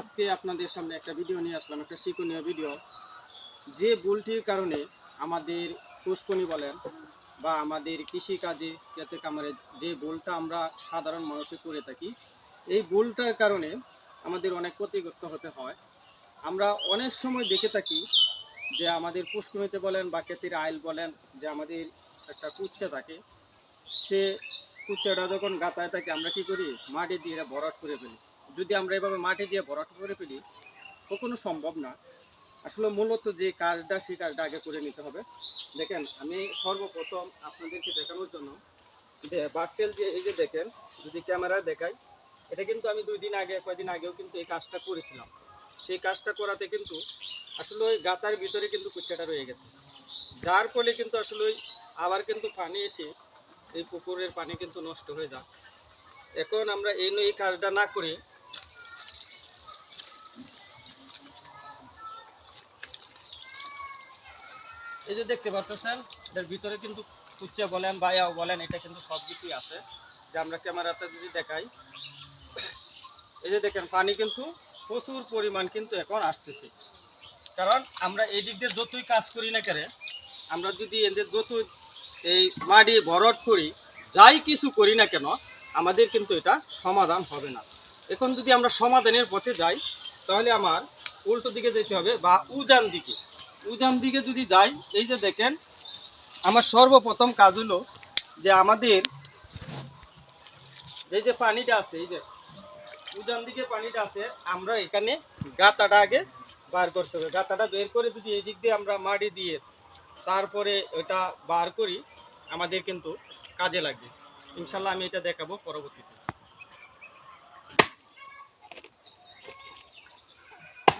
আজকে আপনাদের সামনে একটা ভিডিও নিয়ে আসলাম, একটা শিক্ষণীয় ভিডিও যে ভুলটির কারণে আমাদের পুষ্কনি বলেন বা আমাদের কৃষিকাজে খেতে কামারে যে ভুলটা আমরা সাধারণ মানুষে করে থাকি, এই ভুলটার কারণে আমাদের অনেক ক্ষতিগ্রস্ত হতে হয়। আমরা অনেক সময় দেখে থাকি যে আমাদের পুষ্কনিতে বলেন বা ক্ষেতের আইল বলেন যে আমাদের একটা কুচ্চা থাকে, সে কুচ্চাটা যখন গাতায় থাকে আমরা কি করি? মাটি দিয়ে এটা ভরাট করে ফেলি। যদি আমরা এভাবে মাটি দিয়ে ভরাট করে ফেলি, কখনো সম্ভব না। আসলে মূলত যে কাজটা সেই কাজটা আগে করে নিতে হবে। দেখেন, আমি সর্বপ্রথম আপনাদেরকে দেখানোর জন্য যে বাকটেল যে, এই যে দেখেন, যদি ক্যামেরা দেখাই, এটা কিন্তু আমি দুই দিন আগে কয়েকদিন আগেও কিন্তু এই কাজটা করেছিলাম। সেই কাজটা করাতে কিন্তু আসলে ওই গাতার ভিতরে কিন্তু কুচ্চাটা রয়ে গেছে। যার ফলে কিন্তু আসলে ওই আবার কিন্তু পানি এসে এই পুকুরের পানি কিন্তু নষ্ট হয়ে যায়। এখন আমরা এই এই কাজটা না করে এই যে দেখতে পারতেছেন, এটার ভিতরে কিন্তু কুচ্চা বলেন বায়াও বলেন, এটা কিন্তু সব কিছুই আছে। যে আমরা ক্যামেরাতে যদি দেখাই, এই যে দেখেন, পানি কিন্তু প্রচুর পরিমাণ কিন্তু এখন আসতেছে। কারণ আমরা এই দিক দিয়ে যতই কাজ করি না কেন, আমরা যদি এদের যত এই মাটি ভরট করি, যাই কিছু করি না কেন, আমাদের কিন্তু এটা সমাধান হবে না। এখন যদি আমরা সমাধানের পথে যাই, তাহলে আমার উল্টো দিকে যেতে হবে বা উজান দিকে। উজান দিকে যদি যাই, এই যে দেখেন, আমার সর্বপ্রথম কাজ হলো যে আমাদের এই যে পানিটা আছে, এই যে উজান দিকে পানিটা আছে, আমরা এখানে গাতাটা আগে বার করতে হবে। গাতাটা বের করে যদি এই দিক দিয়ে আমরা মাটি দিয়ে তারপরে ওটা বার করি, আমাদের কিন্তু কাজে লাগবে। ইনশাল্লাহ আমি এটা দেখাবো পরবর্তীতে।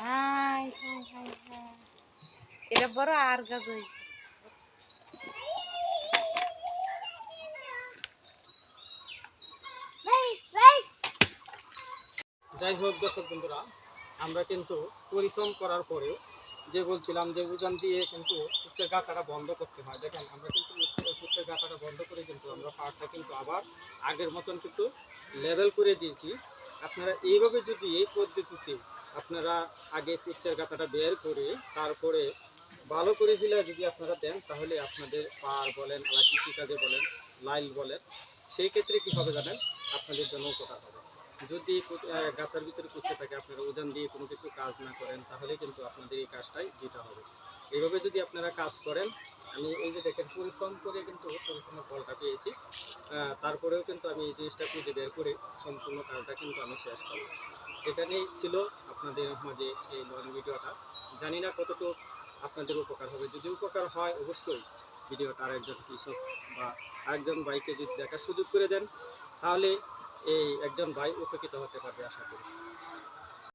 হাই এটা বড় আর গাছ যাই হোক দর্শক বন্ধুরা, আমরা কিন্তু পরিশ্রম করার পরেও যে বলছিলাম যে উজান দিয়ে কিন্তু উচ্চের গাঁটাটা বন্ধ করতে হয়। দেখেন, আমরা কিন্তু উচ্চের গাঁটাটা বন্ধ করে কিন্তু আমরা পাহাড়টা কিন্তু আবার আগের মতন কিন্তু লেভেল করে দিয়েছি। আপনারা এইভাবে যদি এই পদ্ধতিতে আপনারা আগে উচ্চের গাঁটাটা বের করে তারপরে ভালো করে ফেলে যদি আপনারা দেন, তাহলে আপনাদের পার বলেন বা কৃষিকাজে বলেন, লাইল বলেন, সেই ক্ষেত্রে কী হবে জানেন? আপনাদের জন্য উপকার হবে। যদি গাতার ভিতরে কুচে থাকে, আপনারা ওজন দিয়ে কোনো কিছু কাজ না করেন, তাহলে কিন্তু আপনাদের এই কাজটাই দিতে হবে। এইভাবে যদি আপনারা কাজ করেন, আমি এই যে দেখেন, পরিশ্রম করে কিন্তু পরিশ্রমের ফলটা পেয়েছি। তারপরেও কিন্তু আমি এই জিনিসটা খুঁজে বের করে সম্পূর্ণ কাজটা কিন্তু আমি শেষ করব এখানেই ছিল আপনাদের মাঝে এই লং ভিডিওটা জানি না কতটুকু আপনাদের উপকার হবে। যদি উপকার হয়, অবশ্যই ভিডিওটা আরেকজন কৃষক বা আরেকজন ভাইকে যদি দেখার সুযোগ করে দেন, তাহলে এই একজন ভাই উপকৃত হতে পারবে আশা করি।